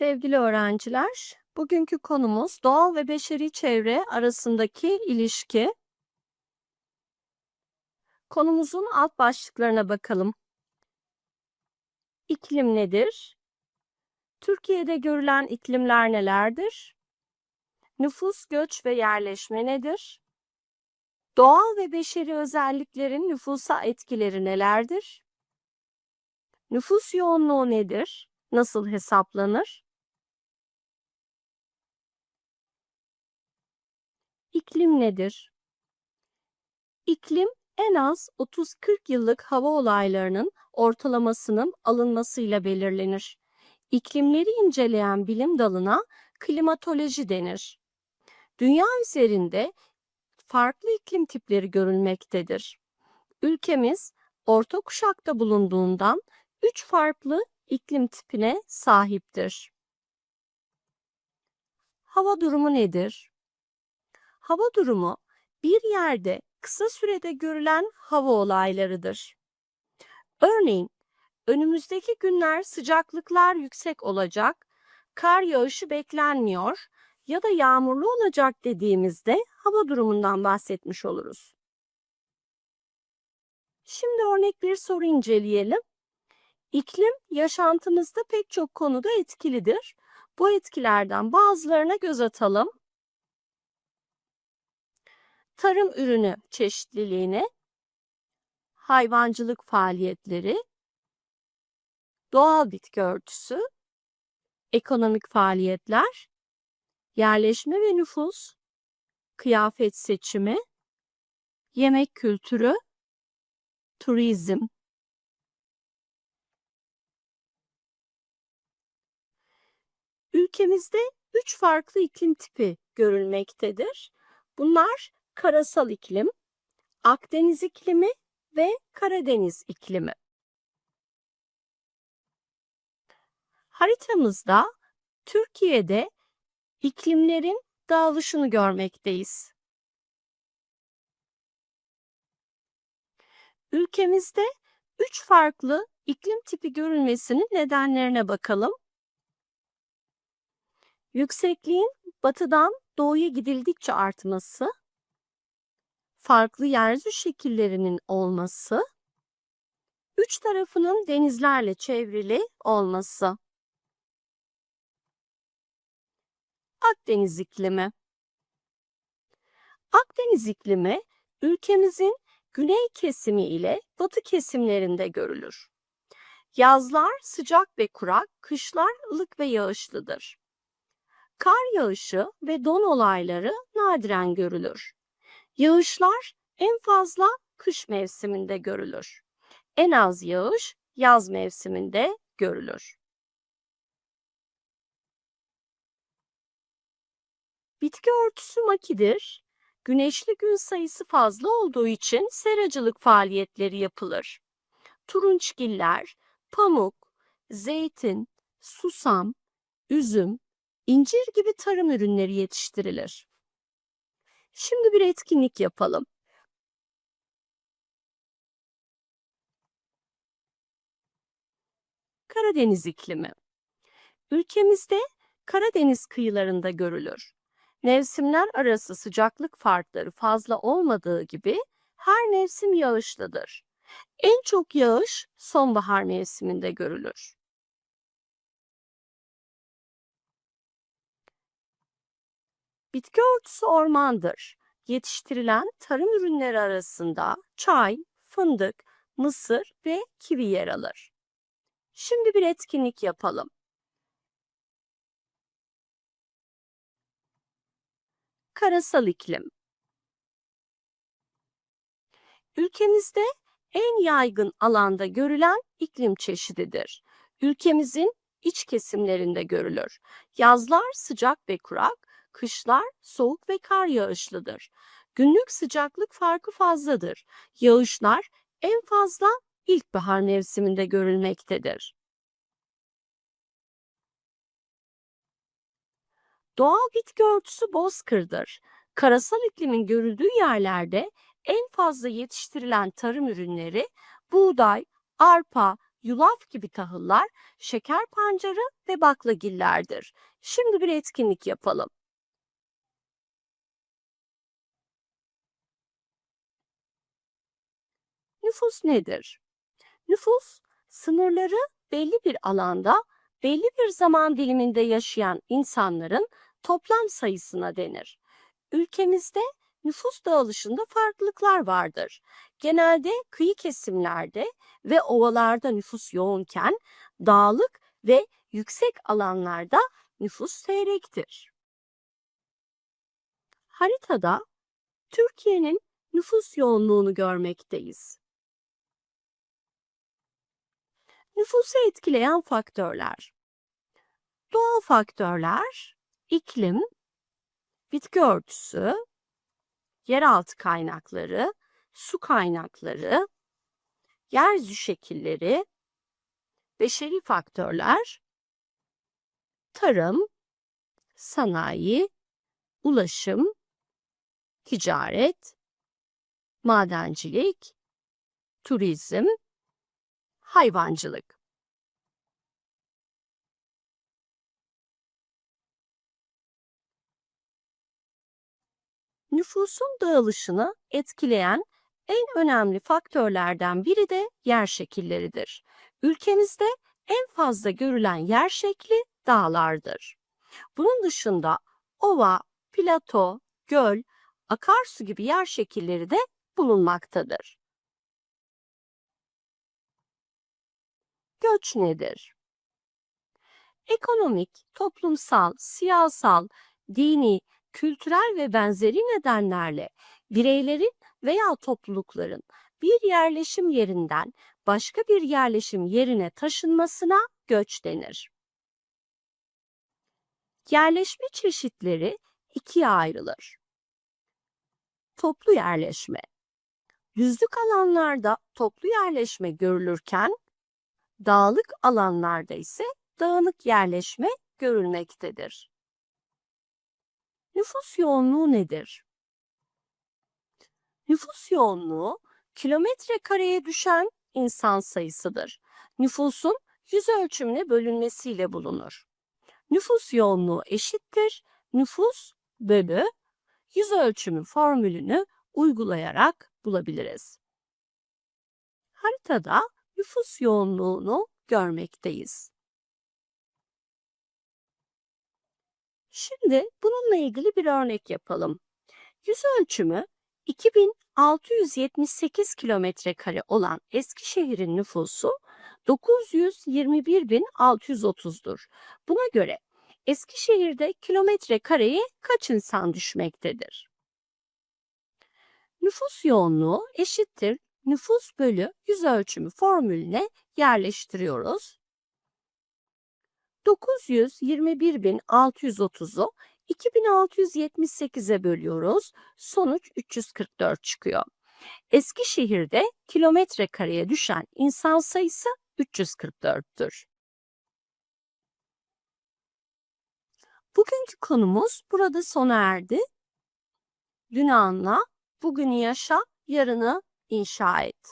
Sevgili öğrenciler, bugünkü konumuz doğal ve beşeri çevre arasındaki ilişki. Konumuzun alt başlıklarına bakalım. İklim nedir? Türkiye'de görülen iklimler nelerdir? Nüfus, göç ve yerleşme nedir? Doğal ve beşeri özelliklerin nüfusa etkileri nelerdir? Nüfus yoğunluğu nedir? Nasıl hesaplanır? İklim nedir? İklim en az 30-40 yıllık hava olaylarının ortalamasının alınmasıyla belirlenir. İklimleri inceleyen bilim dalına klimatoloji denir. Dünya üzerinde farklı iklim tipleri görülmektedir. Ülkemiz orta kuşakta bulunduğundan üç farklı iklim tipine sahiptir. Hava durumu nedir? Hava durumu bir yerde kısa sürede görülen hava olaylarıdır. Örneğin önümüzdeki günler sıcaklıklar yüksek olacak, kar yağışı beklenmiyor ya da yağmurlu olacak dediğimizde hava durumundan bahsetmiş oluruz. Şimdi örnek bir soru inceleyelim. İklim yaşantımızda pek çok konuda etkilidir. Bu etkilerden bazılarına göz atalım. Tarım ürünü çeşitliliğine, hayvancılık faaliyetleri, doğal bitki örtüsü, ekonomik faaliyetler, yerleşme ve nüfus, kıyafet seçimi, yemek kültürü, turizm. Ülkemizde üç farklı iklim tipi görülmektedir. Bunlar karasal iklim, Akdeniz iklimi ve Karadeniz iklimi. Haritamızda Türkiye'de iklimlerin dağılışını görmekteyiz. Ülkemizde üç farklı iklim tipi görülmesinin nedenlerine bakalım. Yüksekliğin batıdan doğuya gidildikçe artması, farklı yeryüzü şekillerinin olması, üç tarafının denizlerle çevrili olması. Akdeniz iklimi Akdeniz iklimi ülkemizin güney kesimi ile batı kesimlerinde görülür. Yazlar sıcak ve kurak, kışlar ılık ve yağışlıdır. Kar yağışı ve don olayları nadiren görülür. Yağışlar en fazla kış mevsiminde görülür. En az yağış yaz mevsiminde görülür. Bitki örtüsü makidir. Güneşli gün sayısı fazla olduğu için seracılık faaliyetleri yapılır. Turunçgiller, pamuk, zeytin, susam, üzüm, incir gibi tarım ürünleri yetiştirilir. Şimdi bir etkinlik yapalım. Karadeniz iklimi. Ülkemizde Karadeniz kıyılarında görülür. Mevsimler arası sıcaklık farkları fazla olmadığı gibi her mevsim yağışlıdır. En çok yağış sonbahar mevsiminde görülür. Bitki örtüsü ormandır. Yetiştirilen tarım ürünleri arasında çay, fındık, mısır ve kivi yer alır. Şimdi bir etkinlik yapalım. Karasal iklim. Ülkemizde en yaygın alanda görülen iklim çeşididir. Ülkemizin iç kesimlerinde görülür. Yazlar sıcak ve kurak, kışlar soğuk ve kar yağışlıdır. Günlük sıcaklık farkı fazladır. Yağışlar en fazla ilkbahar mevsiminde görülmektedir. Doğal bitki örtüsü bozkırdır. Karasal iklimin görüldüğü yerlerde en fazla yetiştirilen tarım ürünleri buğday, arpa, yulaf gibi tahıllar, şeker pancarı ve baklagillerdir. Şimdi bir etkinlik yapalım. Nüfus nedir? Nüfus, sınırları belli bir alanda, belli bir zaman diliminde yaşayan insanların toplam sayısına denir. Ülkemizde nüfus dağılışında farklılıklar vardır. Genelde kıyı kesimlerde ve ovalarda nüfus yoğunken dağlık ve yüksek alanlarda nüfus seyrektir. Haritada Türkiye'nin nüfus yoğunluğunu görmekteyiz. Nüfusu etkileyen faktörler. Doğal faktörler, iklim, bitki örtüsü, yeraltı kaynakları, su kaynakları, yeryüzü şekilleri, beşeri faktörler, tarım, sanayi, ulaşım, ticaret, madencilik, turizm, hayvancılık. Nüfusun dağılışını etkileyen en önemli faktörlerden biri de yer şekilleridir. Ülkemizde en fazla görülen yer şekli dağlardır. Bunun dışında ova, plato, göl, akarsu gibi yer şekilleri de bulunmaktadır. Göç nedir? Ekonomik, toplumsal, siyasal, dini, kültürel ve benzeri nedenlerle bireylerin veya toplulukların bir yerleşim yerinden başka bir yerleşim yerine taşınmasına göç denir. Yerleşme çeşitleri ikiye ayrılır. Toplu yerleşme. Düzlük alanlarda toplu yerleşme görülürken dağlık alanlarda ise dağınık yerleşme görülmektedir. Nüfus yoğunluğu nedir? Nüfus yoğunluğu kilometre kareye düşen insan sayısıdır. Nüfusun yüz ölçümüne bölünmesiyle bulunur. Nüfus yoğunluğu eşittir nüfus bölü yüz ölçümü formülünü uygulayarak bulabiliriz. Haritada nüfus yoğunluğunu görmekteyiz. Şimdi bununla ilgili bir örnek yapalım. Yüz ölçümü 2678 kilometre kare olan Eskişehir'in nüfusu 921.630'dur. Buna göre Eskişehir'de kilometre kareye kaç insan düşmektedir? Nüfus yoğunluğu eşittir nüfus bölü yüz ölçümü formülüne yerleştiriyoruz. 921.630'u 2678'e bölüyoruz. Sonuç 344 çıkıyor. Eskişehir'de kilometre kareye düşen insan sayısı 344'tür. Bugünkü konumuz burada sona erdi. Dün anla, bugünü yaşa, yarını inşa et.